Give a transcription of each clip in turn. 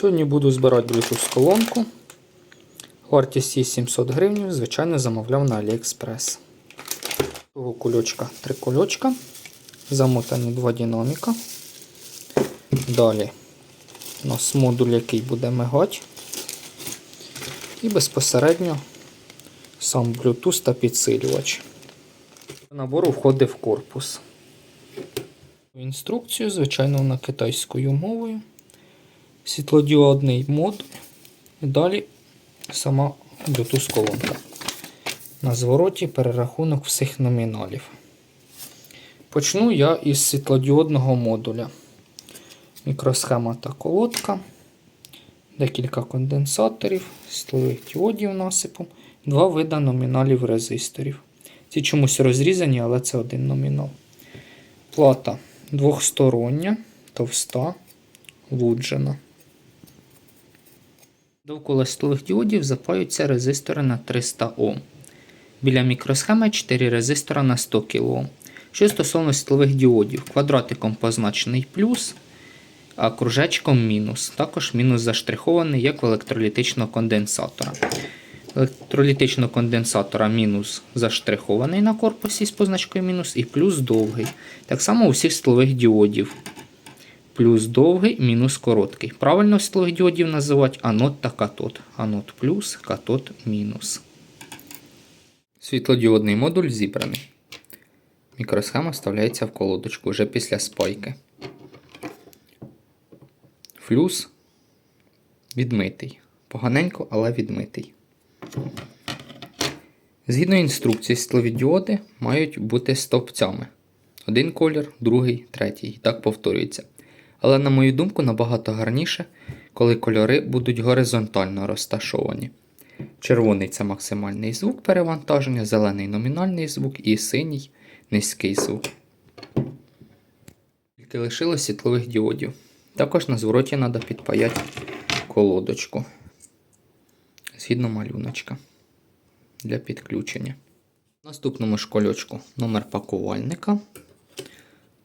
Сьогодні буду збирати Bluetooth колонку. Вартість її 700 гривень, звичайно, замовляв на AliExpress. Того кульочка три кульочка. Замотані два динаміка. Далі у нас модуль, який буде мигати. І безпосередньо сам Bluetooth та підсилювач. До набору входить в корпус. Інструкцію, звичайно, вона китайською мовою. Світлодіодний модуль. І далі сама Bluetooth колонка. На звороті перерахунок всіх номіналів. Почну я із світлодіодного модуля. Мікросхема та колодка, декілька конденсаторів, світлових діодів насипом, два вида номіналів резисторів. Ці чомусь розрізані, але це один номінал. Плата двохстороння, товста, луджена. Довкола світлових діодів запаються резистори на 300 Ом. Біля мікросхеми 4 резистора на 100 кОм. Що стосовно світлових діодів, квадратиком позначений плюс, а кружечком мінус. Також мінус заштрихований, як в електролітичного конденсатора. Електролітичного конденсатора мінус заштрихований на корпусі з позначкою мінус і плюс довгий. Так само у всіх світлових діодів. Плюс довгий, мінус короткий. Правильно діодів називати анод та катод. Анод плюс, катод мінус. Світлодіодний модуль зібраний. Мікросхема вставляється в колодочку вже після спайки. Флюс відмитий. Поганенько, але відмитий. Згідно інструкції, світлові діоди мають бути стовпцями. Один колір, другий, третій. І так повторюється. Але, на мою думку, набагато гарніше, коли кольори будуть горизонтально розташовані. Червоний це максимальний звук перевантаження, зелений номінальний звук і синій низький звук. Тільки лишилось світлових діодів. Також на звороті треба підпаяти колодочку. Згідно малюночка для підключення. В наступному школьочку номер пакувальника.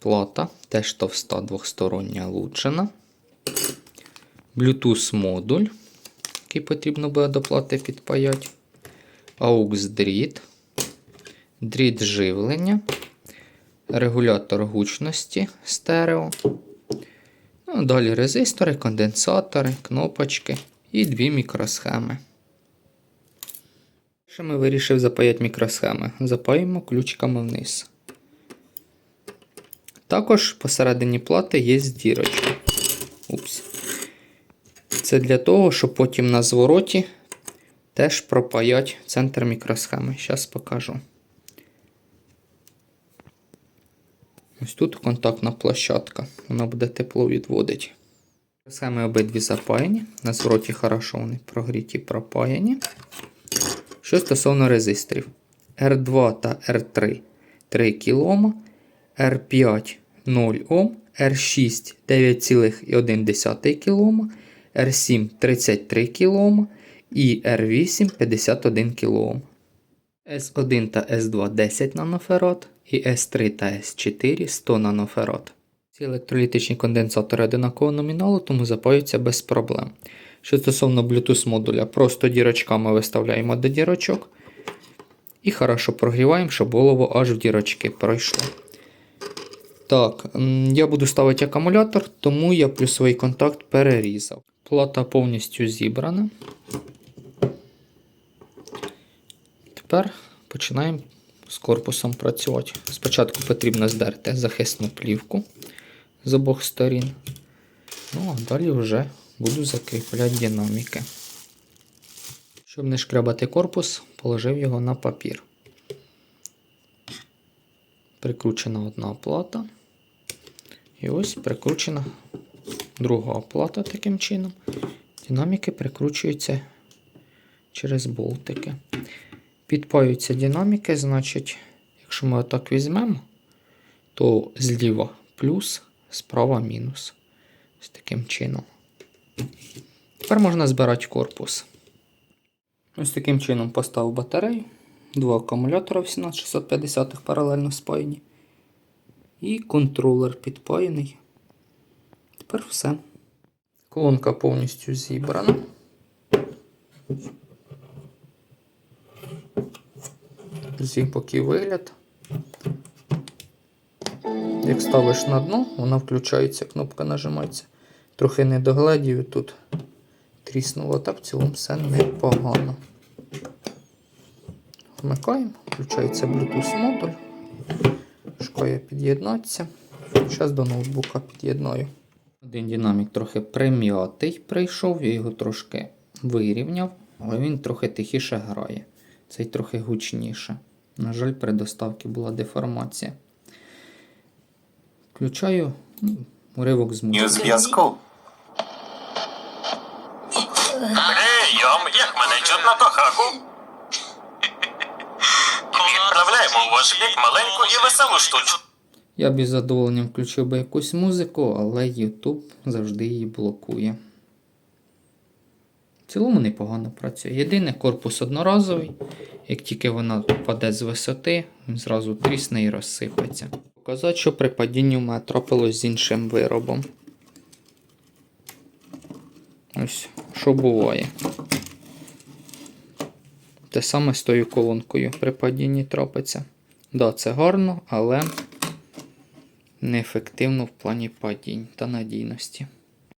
Плата, теж товста двохстороння лучина. Bluetooth модуль, який потрібно буде до плати підпаяти. AUX дріт, дріт живлення, регулятор гучності стерео. Ну, далі резистори, конденсатори, кнопочки і дві мікросхеми. Що ми вирішив запаяти мікросхеми? Запаємо ключиками вниз. Також посередині плати є дірочка. Упс. Це для того, щоб потім на звороті теж пропаять центр мікросхеми. Зараз покажу. Ось тут контактна площадка. Вона буде тепло відводити. Схеми обидві запаяні. На звороті хорошо вони прогріті пропаяні. Що стосовно резисторів. R2 та R3 3 кОм, R5 0 Ом, R6 9,1 кОм, R7 33 кОм і R8 51 кОм. S1 та S2 10 нанофарад і S3 та S4 100 нанофарад. Ці електролітичні конденсатори одинакового номіналу, тому запаються без проблем. Що стосовно Bluetooth модуля, просто дірочками виставляємо до дірочок. І хорошо прогріваємо, щоб голову аж в дірочки пройшло. Так, я буду ставити акумулятор, тому я плюсовий контакт перерізав. Плата повністю зібрана. Тепер починаємо з корпусом працювати. Спочатку потрібно здерти захисну плівку з обох сторін. Ну, а далі вже буду закріпляти динаміки. Щоб не шкрябати корпус, положив його на папір. Прикручена одна плата. І ось прикручена друга плата таким чином. Динаміки прикручуються через болтики. Підпаються динаміки, значить, якщо ми отак візьмемо, то зліва плюс, справа мінус. Ось таким чином. Тепер можна збирати корпус. Ось таким чином поставив батарею. Два акумулятора 18650 паралельно спаяні. І контролер підпаяний. Тепер все. Колонка повністю зібрана. З вигляд. Як ставиш на дно, вона включається, кнопка нажимається. Трохи не догледів тут тріснуло, так в цілому все непогано. Вмикаємо, включається Bluetooth модуль. Шукає під'єднатися. Зараз до ноутбука під'єднаю. Один динамік трохи прим'ятий прийшов, я його трошки вирівняв, але він трохи тихіше грає. Цей трохи гучніше. На жаль, при доставці була деформація. Включаю ну, уривок з музики. зв'язку. Прийом, як мене чутно кохаку. Відправляємо у маленьку і веселу штучку. Я б із задоволенням включив би якусь музику, але YouTube завжди її блокує. В цілому непогано працює. Єдине, корпус одноразовий. Як тільки вона впаде з висоти, він зразу трісне і розсипеться. Показати, що при падінні в мене трапилось з іншим виробом. Ось, що буває. Те саме з тою колонкою при падінні трапиться. Да, це гарно, але неефективно в плані падінь та надійності.